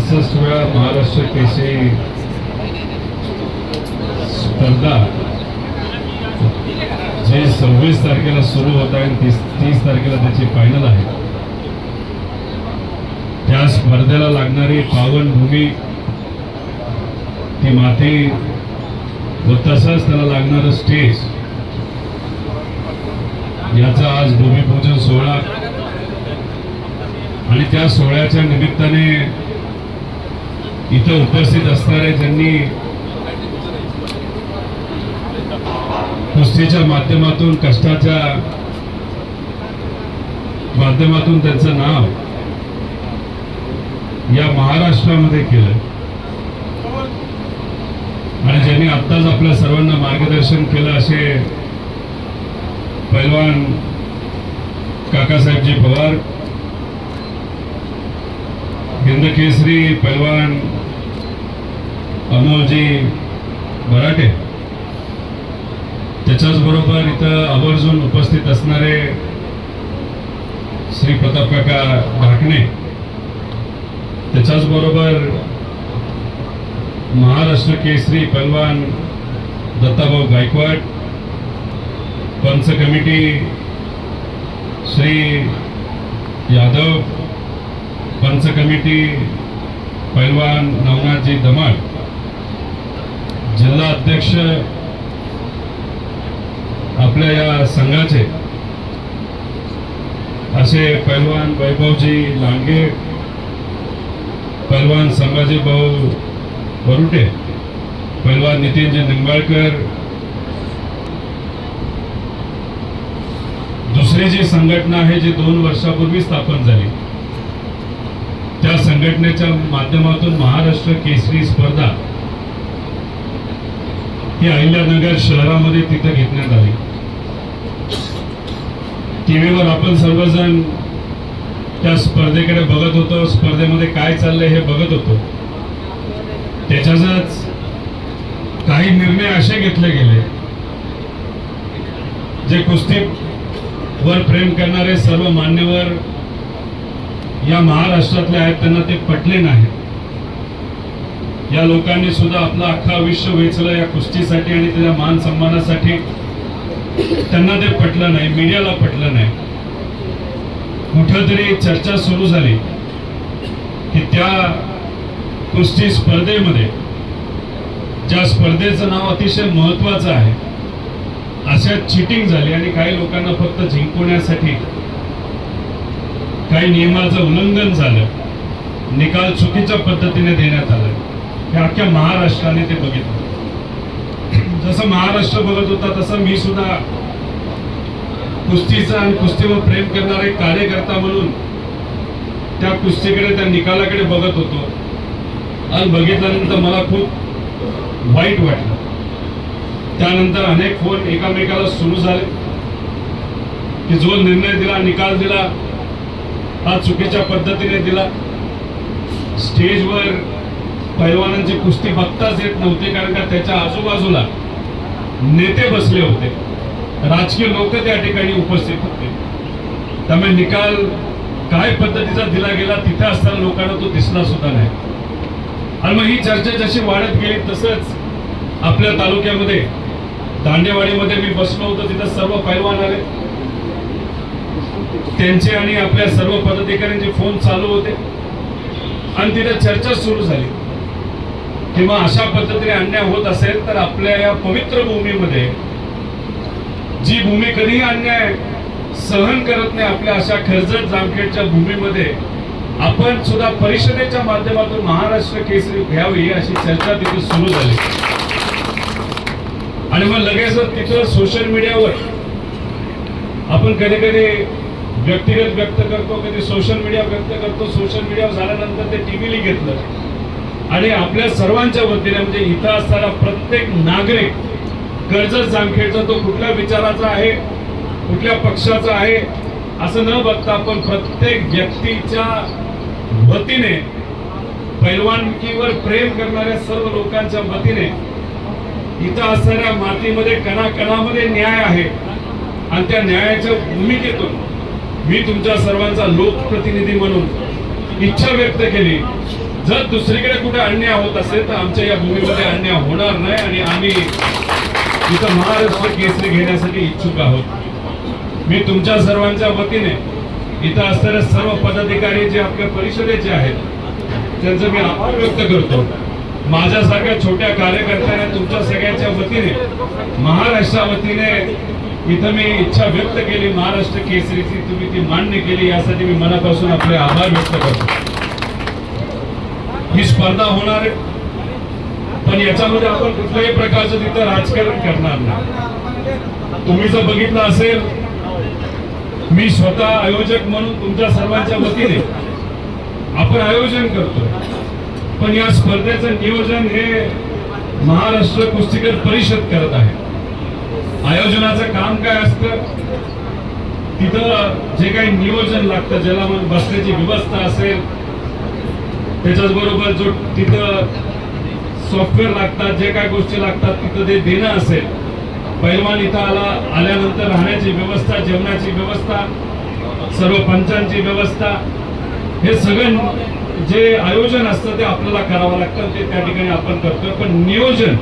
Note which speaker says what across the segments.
Speaker 1: पासष्ट वेळा महाराष्ट्र केसरी स्पर्धा. जे सव्वीस तारखेला सुरू होत आहे आणि तीस तीस तारखेला त्याची फायनल आहे. त्या स्पर्धेला लागणारी पावनभूमी ती माती व तसंच त्याला लागणारं स्टेज याचा आज भूमिपूजन सोहळा. आणि त्या सोहळ्याच्या निमित्ताने इथं उपस्थित असणारे ज्यांनी कुस्तीच्या माध्यमातून कष्टाच्या माध्यमातून त्यांचं नाव या महाराष्ट्रामध्ये केलं आणि ज्यांनी आत्ताच आपल्या सर्वांना मार्गदर्शन केलं असे पैलवान काकासाहेबजी पवार हिंदकेसरी पैलवान अमोलजी बराटे त्याच्याच बरोबर इथं आवर्जून उपस्थित असणारे श्री प्रतापकाका ढाकणे. त्याच्याच बरोबर महाराष्ट्र केसरी पलवान दत्ताभाऊ गायकवाड पंच कमिटी श्री यादव पंच कमिटी पहलवान नवनाथजी दमाड जिल्हा अध्यक्ष आपल्या या संघाचे असे पहलवान वैभवजी लांगे पहलवान संभाजी भाऊ बरुटे पैलवान नितीनजी निंबाळकर दुसरी जी संघटना आहे जी दोन वर्षापूर्वी स्थापन झाली त्या संघटनेच्या माध्यमातून महाराष्ट्र केसरी स्पर्धा ही अहिल्यानगर शहरामध्ये तिथं घेतण्यात आली. टीव्हीवर आपण सर्वजण त्या स्पर्धेकडे बघत होतो स्पर्धेमध्ये काय चाललंय हे बघत होतो. त्याच्यातच काही निर्णय असे घेतले गेले जे कुस्ती वर प्रेम करणारे सर्व मान्यवर या महाराष्ट्रातले आहेत त्यांना ते पटले नाही या लोकांनी सुद्धा आपलं अख्खा आयुष्य वेचलं या कुस्तीसाठी आणि त्याच्या मान सन्मानासाठी. त्यांना ते पटलं नाही मीडियाला पटलं नाही. कुठंतरी चर्चा सुरू झाली की त्या कुस्ती स्पर्धेमध्ये ज्या स्पर्धेचं नाव अतिशय महत्वाचं आहे अशा चिटिंग झाली आणि काही लोकांना फक्त जिंकवण्यासाठी काही नियमाचं उल्लंघन झालं. निकाल चुकीच्या पद्धतीने देण्यात आला. हे अख्ख्या महाराष्ट्राने ते बघितलं. जसं महाराष्ट्र बघत होता तसं मी सुद्धा कुस्तीचा आणि कुस्तीवर प्रेम करणारा एक कार्यकर्ता म्हणून त्या कुस्तीकडे त्या निकालाकडे बघत होतो. आणि बघितल्यानंतर मला खूप वाईट वाटलं. त्यानंतर अनेक फोन एकामेकाला सुरू झाले की जो निर्णय दिला निकाल दिला हा चुकीच्या पद्धतीने दिला. स्टेजवर पैलवानांची कुस्ती बघताच येत नव्हते कारण का त्याच्या आजूबाजूला नेते बसले होते. राजकीय लोक त्या ठिकाणी उपस्थित होते. त्यामुळे निकाल काय पद्धतीचा दिला गेला तिथे असताना लोकांना तो दिसला सुद्धा नाही. आणि मग ही चर्चा जशी वाढत गेली तसंच आपल्या तालुक्यामध्ये दांडेवाडीमध्ये मी बसलो होतो तिथं सर्व पैलवान आले. त्यांचे आणि आपल्या सर्व पदाधिकाऱ्यांचे फोन चालू होते. आणि तिथे चर्चा सुरू झाली. किंवा अशा पद्धतीने अन्याय होत असेल तर आपल्या या पवित्र भूमीमध्ये जी भूमी कधीही अन्याय सहन करत नाही आपल्या अशा खर्जत जामखेडच्या भूमीमध्ये आपण सुद्धा परिषदेच्या माध्यमातून महाराष्ट्र केसरी घ्यावी अशी चर्चा तिथे सुरू झाली. आणि मग लगेचच तिथं सोशल मीडियावर आपण कधी कधी व्यक्तिगत व्यक्त करतो कधी सोशल मीडिया व्यक्त करतो सोशल मीडियावर झाल्यानंतर ते टीव्हीली घेतलं. आणि आपल्या सर्वांच्या वतीने म्हणजे इथं असणारा प्रत्येक नागरिक गरजत जामखेडचा तो कुठल्या विचाराचा आहे कुठल्या पक्षाचा आहे असं न बघता आपण प्रत्येक व्यक्तीच्या वतीने पैलवानकीवर प्रेम करणाऱ्या सर्व लोकांच्या वतीने इथं असणाऱ्या मातीमध्ये कणाकणामध्ये न्याय आहे. आणि त्या न्यायाच्या भूमिकेतून मी तुमच्या सर्वांचा लोकप्रतिनिधी म्हणून इच्छा व्यक्त केली. जर दुसरीकडे कुठे अन्याय होत असेल तर आमच्या या भूमीमध्ये अन्याय होणार नाही आणि आम्ही इथं महाराष्ट्र केसरी घेण्यासाठी इच्छुक आहोत. मी तुमच्या सर्वांच्या वतीने इथं असणारे सर्व पदाधिकारी जे आपल्या परिषदेचे आहेत त्यांचं मी आभार व्यक्त करतो. माझ्यासारख्या छोट्या कार्यकर्त्याने तुमच्या सगळ्यांच्या वतीने महाराष्ट्रा वतीने इथं मी इच्छा व्यक्त केली महाराष्ट्र केसरीची तुम्ही ती मान्य केली यासाठी मी मनापासून आपले आभार व्यक्त करतो. ही स्पर्धा होणार आहे. पण याच्यामध्ये आपण कुठल्याही प्रकारचं तिथं राजकारण करणार नाही. तुम्ही जर बघितलं असेल मी स्वतः आयोजक म्हणून तुमच्या सर्वांच्या वतीने आपण आयोजन करतो पण या स्पर्धेचं नियोजन हे महाराष्ट्र कुस्तीकर परिषद करत आहे. आयोजनाचं काम काय असतं? तिथं जे काही नियोजन लागतं ज्याला मग बसण्याची व्यवस्था असेल त्याच्याच बरोबर जो तिथं सॉफ्टवेअर लागतात जे काय गोष्टी लागतात तिथं ते देणं असेल. पैलवान इथं आला आल्यानंतर राहण्याची व्यवस्था जेवणाची व्यवस्था सर्व पंचांची व्यवस्था हे सगळं जे आयोजन असतं ते आपल्याला करावं लागतं ते त्या ठिकाणी आपण करतोय. पण नियोजन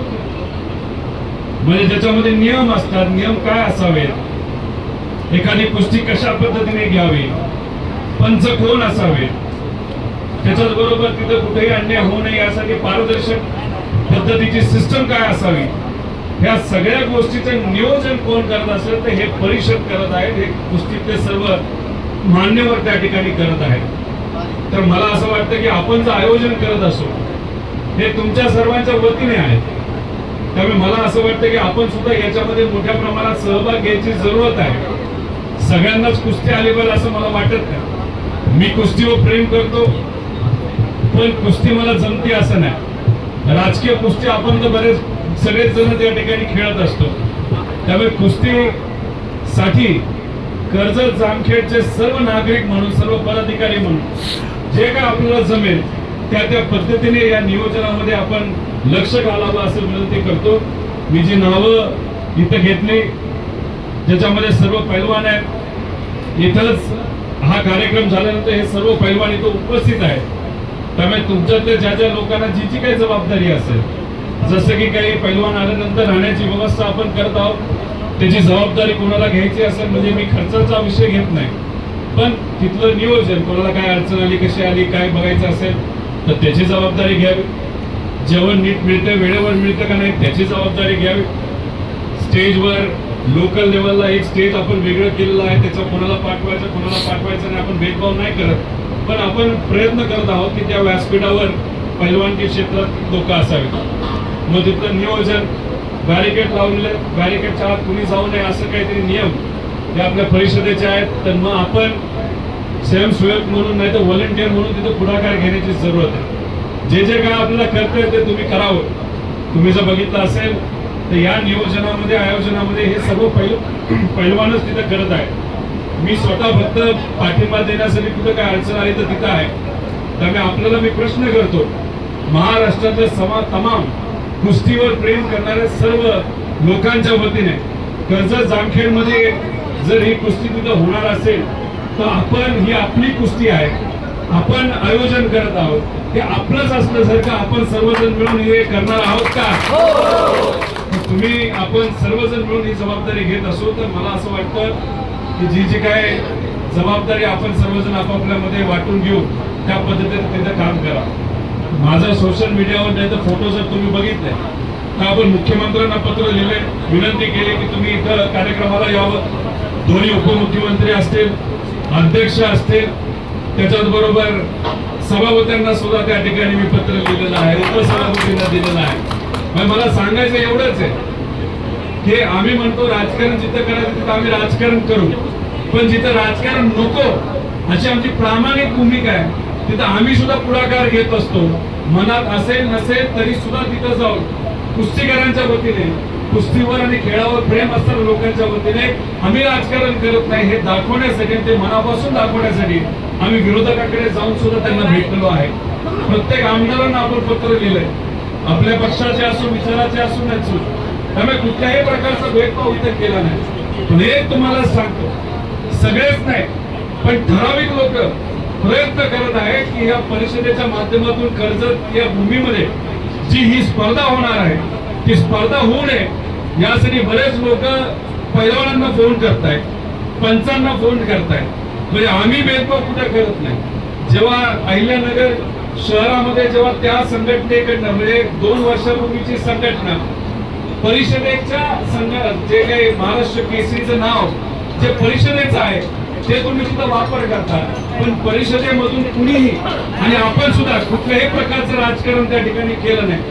Speaker 1: म्हणजे ज्याच्यामध्ये नियम असतात नियम काय असावेत? एखादी कुस्ती कशा पद्धतीने घ्यावी? पंच कोण असावेत? त्याच्याच बरोबर तिथं कुठेही अन्याय होऊ नये यासाठी पारदर्शक पद्धतीची सिस्टम काय असावी? ह्या सगळ्या गोष्टीचं नियोजन कोण करत असेल तर हे परिषद करत आहेत. हे गोष्टीतले सर्व मान्यवर त्या ठिकाणी करत आहेत. तर मला असं वाटतं की आपण जे आयोजन करत असो हे तुमच्या सर्वांच्या वतीने आहे. त्यामुळे मला असं वाटतं की आपण सुद्धा याच्यामध्ये मोठ्या प्रमाणात सहभाग घ्यायची जरूरत आहे. सगळ्यांनाच कुस्ती आली पाहिजे असं मला वाटत नाही. मी कुस्तीवर प्रेम करतो. पण कुस्ती मला जमते असं नाही. राजकीय कुस्ती आपण तर बरेच सगळेच जण त्या ठिकाणी खेळत असतो. त्यामुळे कुस्ती साठी कर्जत जामखेडचे सर्व नागरिक म्हणून सर्व पदाधिकारी म्हणून जे काय आपल्याला जमेल त्या त्या पद्धतीने या नियोजनामध्ये आपण लक्ष घालावं असं विनंती करतो. मी जी नावं इथं घेतली ज्याच्यामध्ये सर्व पैलवान आहेत. इथंच हा कार्यक्रम झाल्यानंतर हे सर्व पैलवान इथं उपस्थित आहेत. त्यामुळे तुमच्यातल्या ज्या ज्या लोकांना जी जी काही जबाबदारी असेल जसं की काही पैलवान आल्यानंतर राहण्याची व्यवस्था आपण करत आहोत त्याची जबाबदारी कोणाला घ्यायची असेल म्हणजे मी खर्चाचा विषय घेत नाही. पण तिथलं नियोजन कोणाला काय अडचण आली कशी आली काय बघायचं असेल तर त्याची जबाबदारी घ्यावी. जेवण नीट मिळतं वेळेवर मिळतं का नाही त्याची जबाबदारी घ्यावी. स्टेजवर लोकल लेवलला एक स्टेज आपण वेगळं केलेलं आहे त्याचा कोणाला पाठवायचं कोणाला पाठवायचं नाही आपण भेदभाव नाही करत. पण आपण प्रयत्न करत आहोत की त्या व्यासपीठावर पैलवानकी क्षेत्रात लोक असावेत मग तिथलं नियोजन बॅरिकेड लावले बॅरिकेडच्या आत कुणी जाऊ नये असं काहीतरी नियम जे आपल्या परिषदेचे आहेत. तर मग आपण स्वयंसेवक म्हणून नाही तर व्हॉलेंटियर म्हणून तिथं पुढाकार घेण्याची जरूरत आहे. जे जे काय आपल्याला करता ते तुम्ही करावं. तुम्ही जर बघितलं असेल तर या नियोजनामध्ये आयोजनामध्ये हे सर्व पैल पैलवानच तिथं करत आहे मी स्वतः फक्त पाठिंबा देण्यासाठी कुठं काय अडचण आली तर तिथं आहे. त्यामुळे आपल्याला मी प्रश्न करतो महाराष्ट्रातल्या समा तमाम कुस्तीवर प्रेम करणाऱ्या सर्व लोकांच्या वतीने कर्जत जामखेडमध्ये जर ही कुस्ती तिथं होणार असेल तर आपण ही आपली कुस्ती आहे आपण आयोजन करत आहोत. हे आपलंच असल्यासारखं आपण सर्वजण मिळून हे करणार आहोत का? तुम्ही आपण सर्वजण मिळून ही जबाबदारी घेत असो तर मला असं वाटतं की जी जी काय जबाबदारी आपण सर्वजण आपापल्यामध्ये वाटून घेऊ त्या पद्धतीने तिथं काम करा. माझा सोशल मीडियावर नाही तर फोटो जर तुम्ही बघितले तर आपण मुख्यमंत्र्यांना पत्र लिहिले विनंती केली की तुम्ही इथं कार्यक्रमाला यावं. दोन्ही उपमुख्यमंत्री असतील अध्यक्ष असतील त्याच्याच बरोबर सभापत्यांना सुद्धा त्या ठिकाणी मी पत्र लिहिलेलं आहे उपसभापतींना दिलेलं आहे. मला सांगायचं एवढंच आहे की आम्ही म्हणतो राजकारण जिथं करायचं तिथं आम्ही राजकारण करू. पण जिथं राजकारण नको अशी आमची प्रामाणिक भूमिका आहे. तिथं आम्ही सुद्धा पुढाकार घेत असतो. मनात असेल नसेल तरी सुद्धा तिथं जाऊन कुस्तीकरांच्या वतीने कुस्तीवर आणि खेळावर प्रेम असणाऱ्या लोकांच्या वतीने आम्ही राजकारण करत नाही हे दाखवण्यासाठी ते मनापासून दाखवण्यासाठी आम्ही विरोधकाकडे जाऊन सुद्धा त्यांना भेटलेलो आहे. प्रत्येक आमदारांना आपण पत्र लिहिलंय. आपल्या पक्षाचे असो विचाराचे असो नसो त्यामुळे कुठल्याही प्रकारचा भेदभाव इथे केला नाही. पण एक तुम्हाला सांगतो. सगळेच नाही पण ठराविक लोक प्रयत्न करत आहेत की या परिषदेच्या माध्यमातून कर्जत या भूमीमध्ये जी ही स्पर्धा होणार आहे ती स्पर्धा होऊ नये यासाठी बरेच लोक पैलवानांना फोन करतायत पंचांना फोन करतायत. म्हणजे आम्ही भेदभाव कुठे करत नाही. जेव्हा अहिल्यानगर शहरामध्ये जेव्हा त्या संघटनेकडनं म्हणजे दोन वर्षापूर्वीची संघटना परिषदेच्या संघ जे काही महाराष्ट्र केसरीचं नाव जे परिषदेचं आहे ते तुम्ही सुद्धा वापर करता. पण परिषदेमधून कुणीही आणि आपण सुद्धा कुठल्याही प्रकारचं राजकारण त्या ठिकाणी केलं नाही.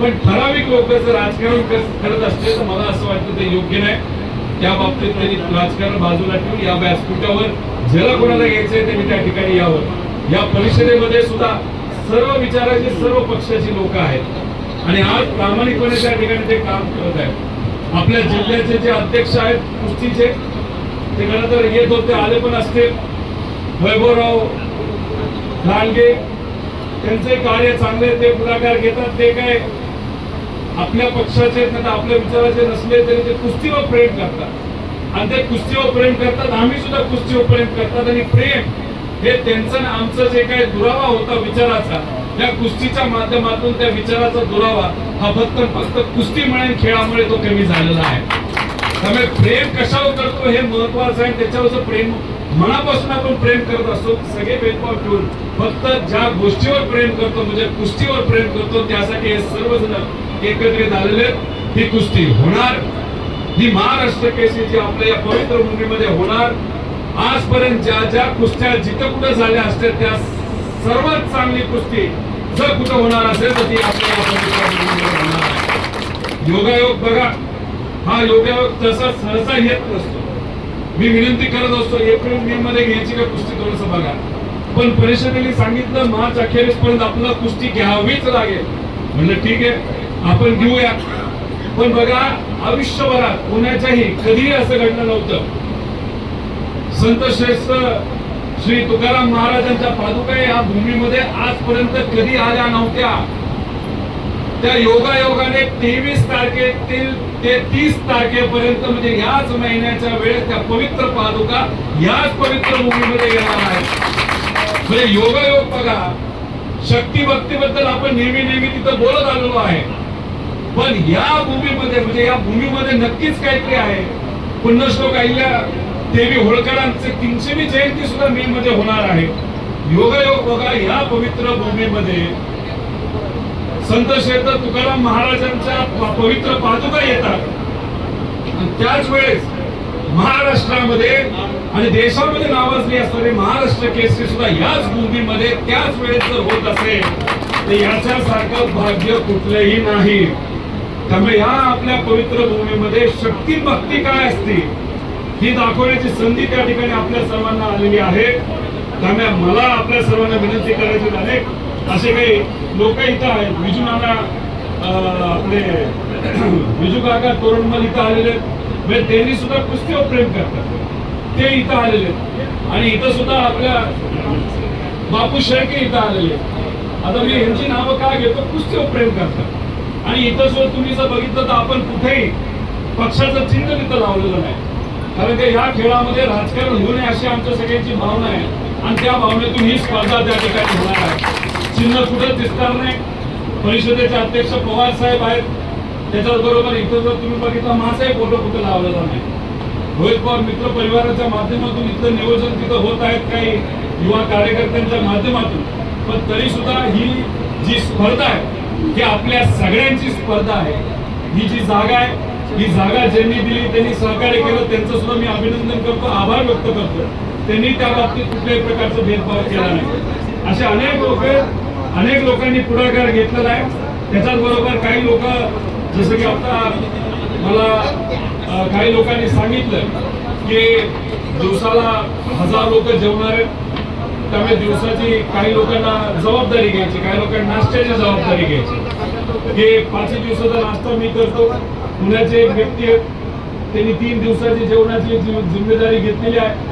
Speaker 1: पण ठराविक लोकांचं राजकारण करत असते तर मला असं वाटतं ते योग्य नाही. त्या बाबतीत त्यांनी राजकारण बाजूला ठेवून या व्यासपीठावर ज्याला कोणाला घ्यायचंय त्यांनी त्या ठिकाणी यावं. या परिषदेमध्ये सुद्धा सर्व विचाराचे सर्व पक्षाची लोक आहेत. आणि आज प्रामाणिकपणे त्या ठिकाणी ते काम करत आहेत. आपल्या जिल्ह्याचे जे अध्यक्ष आहेत कुस्तीचे ते येत होते आले पण असतील. वैभवराव लांडगे त्यांचे कार्य चांगले ते पुढाकार घेतात. ते काय आपल्या पक्षाचे नाही आपल्या विचाराचे नसले तरी ते कुस्तीवर प्रेम करतात. आणि ते कुस्तीवर प्रेम करतात आम्ही सुद्धा कुस्तीवर प्रेम करतात. आणि प्रेम हे त्यांचं आमचं जे काही दुरावा होता विचाराचा त्या कुस्तीच्या माध्यमातून त्या विचाराचा दुरावा हा फक्त फक्त कुस्तीमुळे आणि खेळामुळे तो कमी झालेला आहे. त्यामुळे प्रेम कशावर करतो हे महत्वाचं आहे त्याच्यावरचं प्रेम मनापासून आपण प्रेम करत असतो. सगळे भेदभाव ठेवून फक्त ज्या गोष्टीवर प्रेम करतो म्हणजे कुस्तीवर प्रेम करतो त्यासाठी हे सर्वजण एकत्रित आलेले ही कुस्ती होणार. ही महाराष्ट्र केसरीची आपल्या या पवित्र भूमीमध्ये होणार. आजपर्यंत ज्या ज्या कुस्त्या जिथं कुठं झाल्या असतात त्या सर्वात चांगली कुस्ती जर कुठं होणार असेल तर ती आपल्या योगायोग बघा. हा योगायोग तसा सहसा येत नसतो. मी विनंती करत असतो एप्रिल मे मध्ये घ्यायची का कुस्ती थोडस बघा पण परिषदेने सांगितलं मार्च अखेरीस पर्यंत आपल्याला कुस्ती घ्यावीच लागेल. म्हणलं ठीक आहे आपण घेऊया. पण बघा आयुष्यभरात कोणाच्याही कधीही असं घडलं नव्हतं. संत श्रेष्ठ श्री तुकाराम महाराजांच्या पादुका या भूमीमध्ये आजपर्यंत कधी आल्या नव्हत्या. त्या योगायोगाने तेवीस तारखेतील ते तीस तारखेपर्यंत म्हणजे ह्याच महिन्याच्या वेळेस त्या पवित्र पादुका ह्याच पवित्र भूमीमध्ये येणार आहेत. म्हणजे योगायोग बघा शक्ती भक्तीबद्दल आपण नेहमी नेहमी तिथं बोलत आलेलो आहे. पण या भूमीमध्ये म्हणजे या भूमीमध्ये नक्कीच काहीतरी आहे. पुण्यश्लोक आईल्या देवी होळकरांचे तीनशेवी जयंती सुद्धा मे मध्ये होणार आहे. योगायोग बघा या पवित्र भूमीमध्ये संत शेत तुकाराम महाराजांच्या पवित्र पादुका येतात. त्याच वेळेस महाराष्ट्रामध्ये आणि देशामध्ये नावाजली असणारे महाराष्ट्र केसरी सुद्धा याच भूमीमध्ये त्याच वेळेस जर होत असेल तर याच्यासारखं भाग्य कुठलंही नाही. त्यामुळे या आपल्या पवित्र भूमीमध्ये शक्ती भक्ती काय असते ही दाखवण्याची संधी त्या ठिकाणी आपल्या सर्वांना आलेली आहे. त्यामुळे मला आपल्या सर्वांना विनंती करायची झाले असे काही लोक इथं आहेत. विजू नाना आपले विजू काका तोरणमल इथं आलेले आहेत. म्हणजे त्यांनी सुद्धा कुस्तीवर प्रेम करतात. ते इथं आलेले आहेत. आणि इथं सुद्धा आपल्या बापू शेळके इथं आलेले आता मी यांची नावं काय घेतो? कुस्तीवर प्रेम करतात. आणि इथं सुद्धा तुम्ही जर बघितलं तर आपण कुठेही पक्षाचं चिन्ह तिथं लावलेलं नाही. कारण ते या खेळामध्ये राजकारण होऊ नये अशी आमच्या सगळ्यांची भावना आहे. आणि त्या भावनेतून ही स्पर्धा त्या ठिकाणी होणार आहे. चिन्ह कुठं दिसणार नाही. परिषदेचे अध्यक्ष पवार साहेब आहेत. त्याच्याच बरोबर इथं जर तुम्ही बघितलं माझाही फोटो कुठं लावलेला नाही. रोहित पवार मित्र परिवाराच्या माध्यमातून इथलं नियोजन तिथं होत आहेत काही युवा कार्यकर्त्यांच्या माध्यमातून. पण तरी सुद्धा ही जी स्पर्धा आहे ही आपल्या सगळ्यांची स्पर्धा आहे. ही जी जागा आहे ही जागा ज्यांनी दिली त्यांनी सहकार्य केलं त्यांचं सुद्धा मी अभिनंदन करतो. आभार व्यक्त करतो. त्यांनी त्या बाबतीत कुठल्याही प्रकारचा भेदभाव केला नाही. असे अनेक लोक अनेक लोकांनी पुढाकार घेतलेला आहे. त्याच्याच बरोबर काही लोक जसं की आता मला काही लोकांनी सांगितलं की दिवसाला हजार लोक जेवणार आहेत. त्यामुळे दिवसाची काही लोकांना जबाबदारी घ्यायची काही लोकांना नाश्त्याची जबाबदारी घ्यायची. हे पाच दिवसाचा नाश्ता मी करतो. पुण्याचे एक व्यक्ती आहेत. त्यांनी तीन दिवसाची जेवणाची जिम्मेदारी घेतलेली आहे.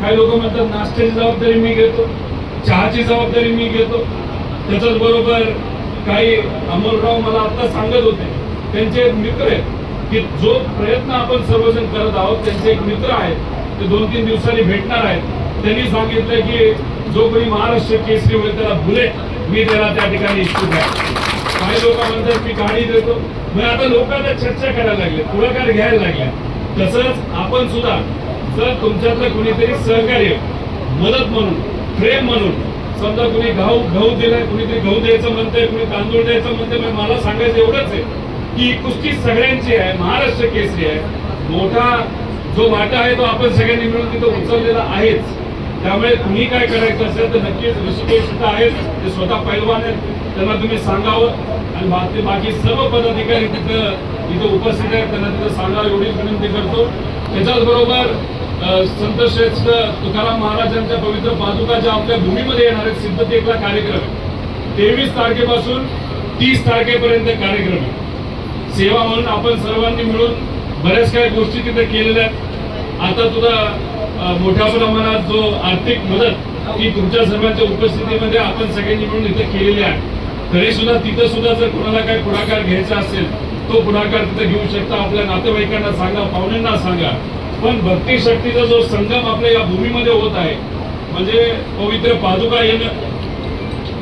Speaker 1: काही लोक म्हणतात नाश्त्याची जबाबदारी मी घेतो चहाची जबाबदारी मी घेतो. त्याच्याच बरोबर काही अमोलराव मला आता सांगत होते. त्यांचे एक मित्र आहेत की जो प्रयत्न आपण सर्वजण करत आहोत त्यांचे एक मित्र आहेत ते दोन तीन दिवसांनी भेटणार आहेत. त्यांनी सांगितलं की जो कोणी महाराष्ट्र केसरी होईल त्याला बुलेट मी त्याला त्या ठिकाणी इच्छुक आहे काही लोक म्हणतात मी गाडी देतो. मग आता लोक चर्चा करायला लागले पुढाकार घ्यायला लागल्या तसंच आपण सुद्धा तर तुमच्यातलं कुणीतरी सहकार्य मदत म्हणून प्रेम म्हणून समजा कुणी गहू गहू दिलाय कुणीतरी गहू द्यायचं म्हणतंय कुणी तांदूळ द्यायचं म्हणतंय मला सांगायचं एवढंच आहे की कुस्ती सगळ्यांची आहे महाराष्ट्र केसरी आहे. मोठा जो वाटा आहे तो आपण सगळ्यांनी मिळून तिथं उचललेला आहेच. त्यामुळे तुम्ही काय करायचं असेल तर नक्कीच ऋषिकेश सुद्धा आहेत ते स्वतः पैलवान आहेत त्यांना तुम्ही सांगावं. आणि बाकी बाकी सर्व पदाधिकारी तिथं इथं उपस्थित आहेत त्यांना तिथं सांगावं एवढीच विनंती करतो. त्याच्याच बरोबर संत श्रेष्ठ तुकाराम महाराजांच्या पवित्र पादुका ज्या आपल्या भूमीमध्ये येणार आहेत सिद्धतेकला कार्यक्रम तेवीस तारखेपासून तीस तारखेपर्यंत कार्यक्रम आहे. सेवा म्हणून आपण सर्वांनी मिळून बऱ्याच काही गोष्टी तिथे केलेल्या आहेत. आता तुझा मोठ्या प्रमाणात जो आर्थिक मदत ही तुमच्या सर्वांच्या उपस्थितीमध्ये आपण सगळ्यांनी मिळून इथे केलेली आहे. तरी सुद्धा तिथं सुद्धा जर कोणाला काही पुढाकार घ्यायचा असेल तो पुढाकार तिथे घेऊ शकता. आपल्या नातेवाईकांना सांगा पाहुण्यांना सांगा. पण भक्ती शक्तीचा जो संगम आपल्या या भूमीमध्ये होत आहे म्हणजे पवित्र पादुका येणं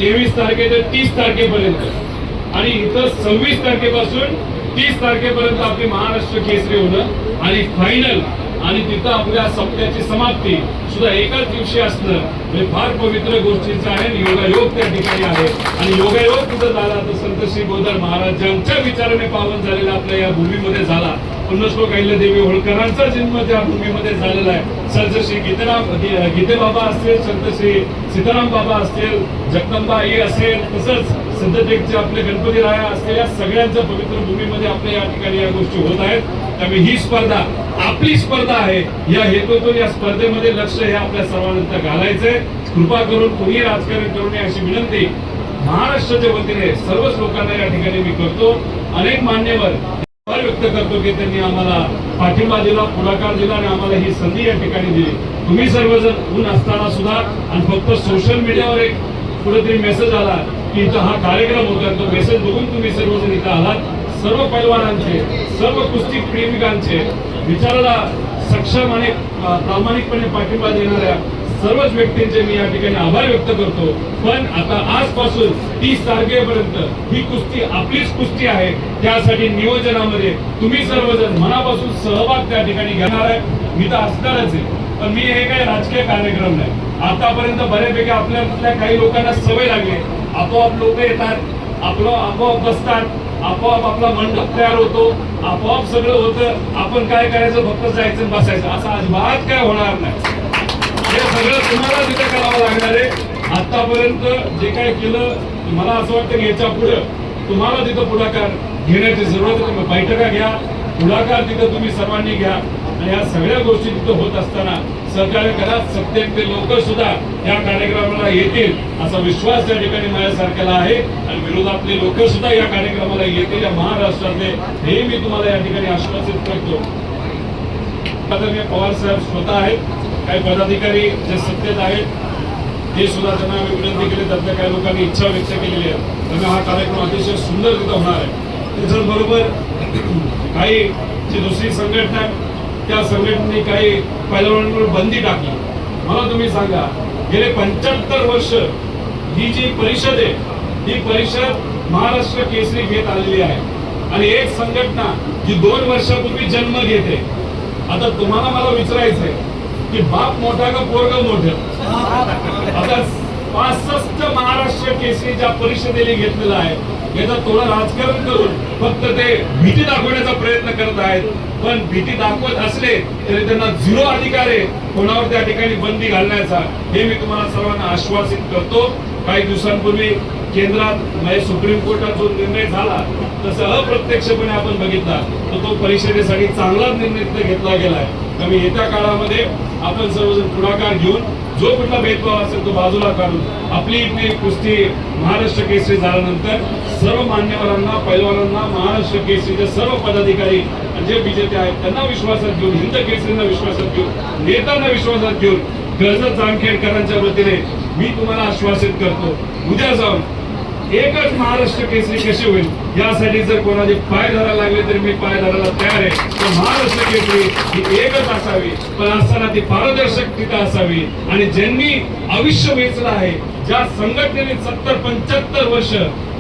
Speaker 1: तेवीस तारखे ते तीस तारखेपर्यंत. आणि इथं सव्वीस तारखेपासून तीस तारखेपर्यंत आपली महाराष्ट्र केसरी होणं आणि फायनल आणि तिथं आपल्या सप्त्याची समाप्ती सुद्धा एकाच दिवशी असणं म्हणजे फार पवित्र गोष्टीचा आहे आणि योगायोग त्या ठिकाणी आहे. आणि योगायोग कुठं झाला? तर संत श्री गोदर महाराजांच्या विचाराने पावन झालेला आपल्या या भूमीमध्ये झाला. पुण्यश्लोक देवी होळकरांचा जन्म त्या भूमीमध्ये झालेला आहे. संत श्री गीताराम गीते बाबा असतील संत श्री सीताराम बाबा असतील जगदंबा आई असेल तसंच सिद्धटेकचे आपले गणपती राया असतील या सगळ्यांच्या पवित्र भूमीमध्ये आपल्या या ठिकाणी या गोष्टी होत आहेत. त्यामुळे ही स्पर्धा आपली स्पर्धा आहे. या हेतूतून या स्पर्धेमध्ये लक्ष हे आपल्या सर्वांना घालायचंय. कृपा करून कोणी राजकारण करू नये अशी विनंती महाराष्ट्राच्या वतीने सर्वच लोकांना या ठिकाणी मी करतो. अनेक मान्यवर व्यक्त करतो की त्यांनी आम्हाला पाठिंबा दिला पुढाकार दिला आणि आम्हाला ही संधी या ठिकाणी दिली. तुम्ही सर्वजण ऊन असताना सुद्धा आणि फक्त सोशल मीडियावर एक कुठेतरी मेसेज आला की इथं हा कार्यक्रम होता तो मेसेज बघून तुम्ही सर्वजण इथं आलात. सर्व पैलवानांचे सर्व कुस्ती प्रेमिकांचे विचाराला सक्षम आणि प्रामाणिकपणे पाठिंबा देणाऱ्या सर्वच व्यक्तींचे मी या ठिकाणी आभार व्यक्त करतो. पण आता आजपासून तीस तारखेपर्यंत ही कुस्ती आपलीच कुस्ती आहे. त्यासाठी नियोजनामध्ये तुम्ही सर्वजण मनापासून सहभाग त्या ठिकाणी घेणार आहे. मी तर असणारच आहे. पण मी हे काही राजकीय कार्यक्रम नाही. आतापर्यंत बऱ्यापैकी आपल्यातल्या काही लोकांना सवय लागली. आपोआप लोक येतात आपलं आपोआप बसतात आपोआप आपला मंडप तयार होतो आपोआप सगळं होतं. आपण काय करायचं फक्त जायचं बसायचं. असं अजिबात काय होणार नाही. हे सगळं तुम्हाला तिथे करावं लागणार आहे. आतापर्यंत जे काय केलं मला असं वाटतं की याच्या पुढं तुम्हाला तिथं पुढाकार घेण्याची जरूरत आहे बैठका घ्या पुढाकार तिथं तुम्ही सर्वांनी घ्या. आणि या सगळ्या गोष्टी तिथं होत असताना सहकार्य करा सत्तेतले लोक सुद्धा या कार्यक्रमाला येतील असा विश्वास त्या ठिकाणी माझ्यासारख्याला आहे. आणि विरोधातले लोक सुद्धा या कार्यक्रमाला येतील. या महाराष्ट्रातले हे मी तुम्हाला या ठिकाणी आश्वासित करतो. पवार साहेब स्वतः आहेत. काही पदाधिकारी जे सत्तेत आहेत ते सुद्धा त्यांना आम्ही विनंती केली. त्यातल्या काही लोकांनी इच्छा व्यक्त केलेली आहे. त्यामुळे हा कार्यक्रम अतिशय सुंदर तिथं होणार आहे. त्याच्याबरोबर काही जी दुसरी संघटना आहे त्या संघटनेने काही पैलवानांवर बंदी टाकली. मला तुम्ही सांगा गेले पंच्याहत्तर वर्ष ही जी परिषद आहे ही परिषद महाराष्ट्र केसरी घेत आलेली आहे. आणि एक संघटना जी दोन वर्षापूर्वी जन्म घेते. आता तुम्हाला मला विचारायचंय की बाप मोठा का पोरग मोठ? आता पासष्ट महाराष्ट्र केसरी ज्या परिषदेने घेतलेला आहे याचा थोडं राजकारण करून फक्त ते भीती दाखवण्याचा प्रयत्न करत आहेत. पण भीती दाखवत असले तरी त्यांना झिरो अधिकार आहे कोणावर त्या ठिकाणी बंदी घालण्याचा. हे मी तुम्हाला सर्वांना आश्वासित करतो. काही दिवसांपूर्वी केंद्रात म्हणजे सुप्रीम कोर्टात जो निर्णय झाला तसं अप्रत्यक्षपणे आपण बघितला तर तो परिषदेसाठी चांगलाच निर्णय घेतला गेला आहे. कमी येत्या काळामध्ये आपण सर्वजण पुढाकार घेऊन जो कुठला भेदभाव असेल तो बाजूला काढून आपली इथली कुस्ती महाराष्ट्र केसरी झाल्यानंतर सर्व मान्यवरांना पैलवानांना महाराष्ट्र केसरीचे सर्व पदाधिकारी जे विजेते आहेत त्यांना विश्वासात घेऊन हिंद केसरींना विश्वासात घेऊन नेत्यांना विश्वासात घेऊन कर्जत जामखेडकरांच्या वतीने मी तुम्हाला आश्वासित करतो. उद्या जाऊन एकच महाराष्ट्र केसरी कशी होईल? यासाठी जर कोणाचे पाय धरायला लागले तरी मी पाय धरायला तयार आहे. तर महाराष्ट्र केसरी ही एकच असावी. पण असताना ती पारदर्शकता असावी. आणि ज्यांनी आयुष्य वेचलं आहे ज्या संघटनेने सत्तर पंच्याहत्तर वर्ष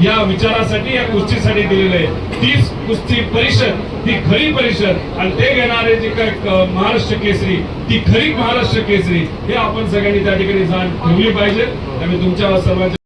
Speaker 1: या विचारासाठी या कुस्तीसाठी दिलेलं आहे तीच कुस्ती परिषद ती खरी परिषद. आणि ते घेणारे जे काय महाराष्ट्र केसरी ती खरी महाराष्ट्र केसरी हे आपण सगळ्यांनी त्या ठिकाणी जाण ठेवली पाहिजे. त्यामुळे तुमच्या सर्वांच्या